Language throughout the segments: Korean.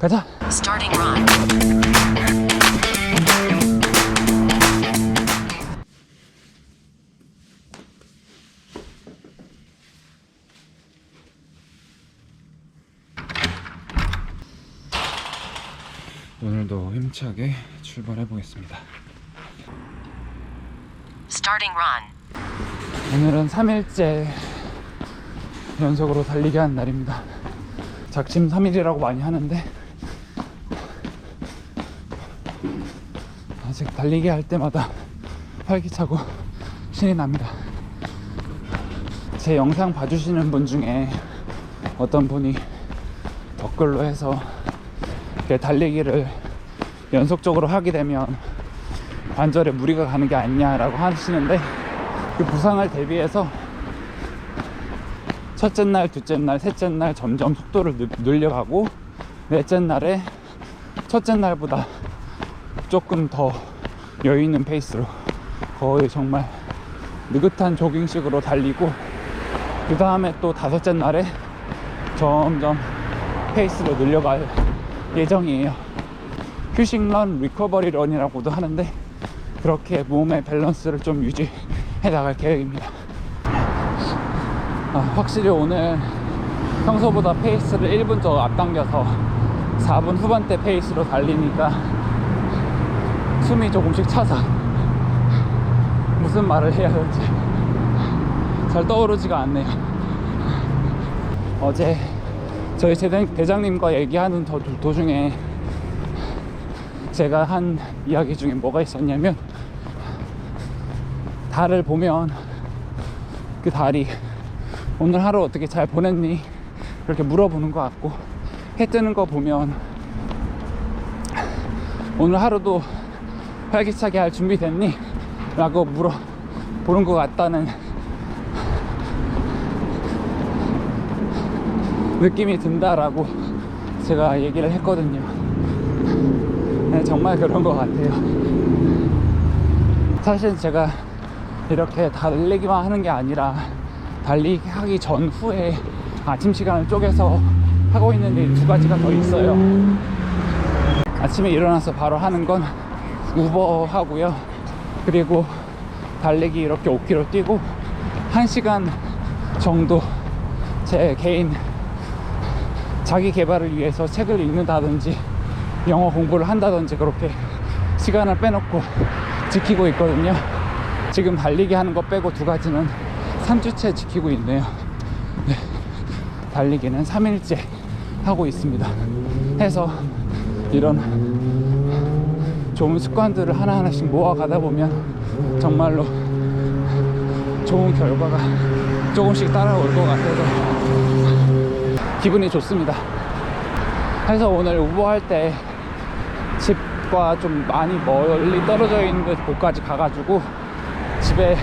가자. Starting run. 오늘도 힘차게 출발해 보겠습니다. Starting run. 오늘은 3일째 연속으로 달리기 하는 날입니다. 작심 3일이라고 많이 하는데 아직 달리기 할 때마다 활기차고 신이 납니다. 제 영상 봐주시는 분 중에 어떤 분이 댓글로 해서 달리기를 연속적으로 하게 되면 관절에 무리가 가는 게 아니냐라고 하시는데 그 부상을 대비해서 첫째 날, 둘째 날, 셋째 날 점점 속도를 늘- 늘려가고 넷째 날에 첫째 날보다 조금 더 여유 있는 페이스로 거의 정말 느긋한 조깅식으로 달리고 그 다음에 또 다섯째 날에 점점 페이스로 늘려갈 예정이에요. 휴식런, 리커버리 런이라고도 하는데 그렇게 몸의 밸런스를 좀 유지해 나갈 계획입니다. 아, 확실히 오늘 평소보다 페이스를 1분 더 앞당겨서 4분 후반대 페이스로 달리니까 숨이 조금씩 차서 무슨 말을 해야 할지 잘 떠오르지가 않네요. 어제 저희 대장, 대장님과 얘기하는 도, 도중에 제가 한 이야기 중에 뭐가 있었냐면 달을 보면 그 달이 오늘 하루 어떻게 잘 보냈니? 그렇게 물어보는 것 같고 해 뜨는 거 보면 오늘 하루도 활기차게 할 준비 됐니? 라고 물어보는 것 같다는 느낌이 든다라고 제가 얘기를 했거든요. 네, 정말 그런 것 같아요. 사실 제가 이렇게 달리기만 하는 게 아니라 달리기 하기 전후에 아침 시간을 쪼개서 하고 있는 일 두 가지가 더 있어요. 아침에 일어나서 바로 하는 건 우버 하고요. 그리고 달리기 이렇게 5km 뛰고 1시간 정도 제 개인 자기 개발을 위해서 책을 읽는다든지 영어 공부를 한다든지 그렇게 시간을 빼놓고 지키고 있거든요. 지금 달리기 하는 거 빼고 두 가지는 3주째 지키고 있네요. 네. 달리기는 3일째 하고 있습니다. 해서 이런 좋은 습관들을 하나하나씩 모아가다 보면 정말로 좋은 결과가 조금씩 따라올 것 같아서 기분이 좋습니다. 해서 오늘 우버할 때 집과 좀 많이 멀리 떨어져 있는 곳까지 가가지고 집에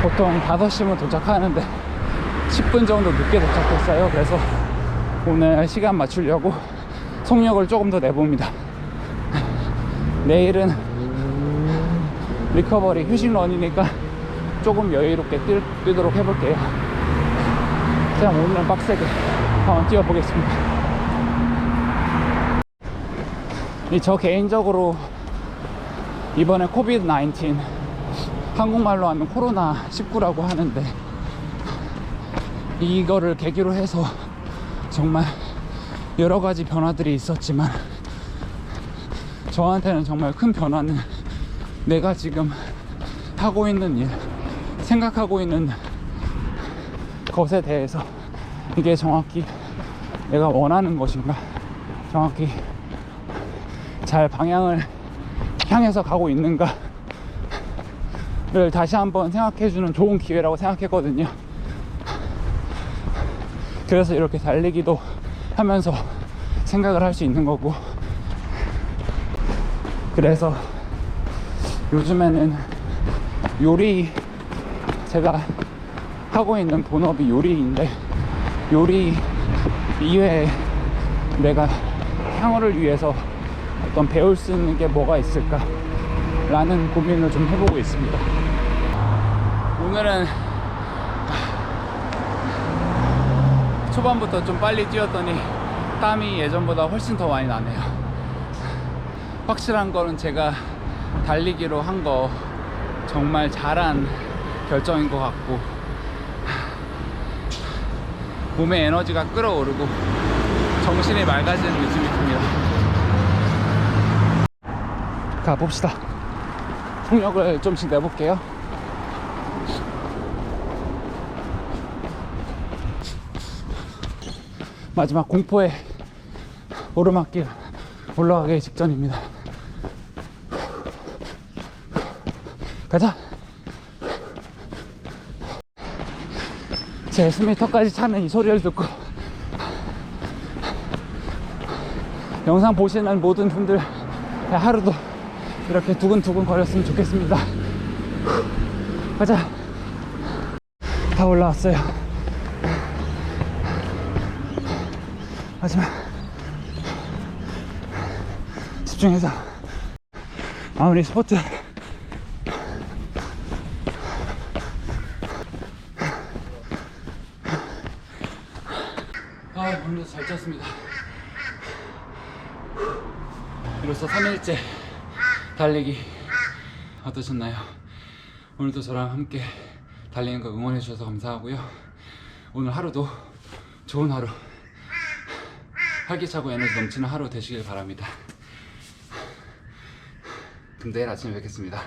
보통 5시면 도착하는데 10분 정도 늦게 도착했어요. 그래서 오늘 시간 맞추려고 속력을 조금 더 내봅니다. 내일은 리커버리 휴식런이니까 조금 여유롭게 뛰, 뛰도록 해볼게요. 그냥 오늘은 빡세게 한번 뛰어보겠습니다. 이저 개인적으로 이번에 코비드 19 한국말로 하면 코로나 19라고 하는데 이거를 계기로 해서 정말 여러 가지 변화들이 있었지만 저한테는 정말 큰 변화는 내가 지금 하고 있는 일, 생각하고 있는 것에 대해서 이게 정확히 내가 원하는 것인가, 정확히 잘 방향을 향해서 가고 있는가를 다시 한번 생각해주는 좋은 기회라고 생각했거든요. 그래서 이렇게 달리기도 하면서 생각을 할 수 있는 거고 그래서 요즘에는 요리 제가 하고 있는 본업이 요리인데 요리 이외에 내가 향후를 위해서 어떤 배울 수 있는 게 뭐가 있을까 라는 고민을 좀 해보고 있습니다 오늘은 초반부터 좀 빨리 뛰었더니 땀이 예전보다 훨씬 더 많이 나네요. 확실한 거는 제가 달리기로 한 거 정말 잘한 결정인 것 같고 몸의 에너지가 끌어오르고 정신이 맑아지는 느낌이 듭니다. 가봅시다. 속력을 좀씩 내볼게요. 마지막 공포의 오르막길 올라가기 직전입니다. 가자. 제 숨이 턱까지 차는 이 소리를 듣고 영상 보시는 모든 분들 하루도 이렇게 두근두근 거렸으면 좋겠습니다. 가자. 다 올라왔어요. 하지만 집중해서 아무리 스포츠 아 오늘도 잘 쪘습니다 이로써 3일째 달리기 어떠셨나요? 오늘도 저랑 함께 달리는 거 응원해 주셔서 감사하고요 오늘 하루도 좋은 하루 활기차고 에너지 넘치는 하루 되시길 바랍니다. 그럼 내일 아침에 뵙겠습니다.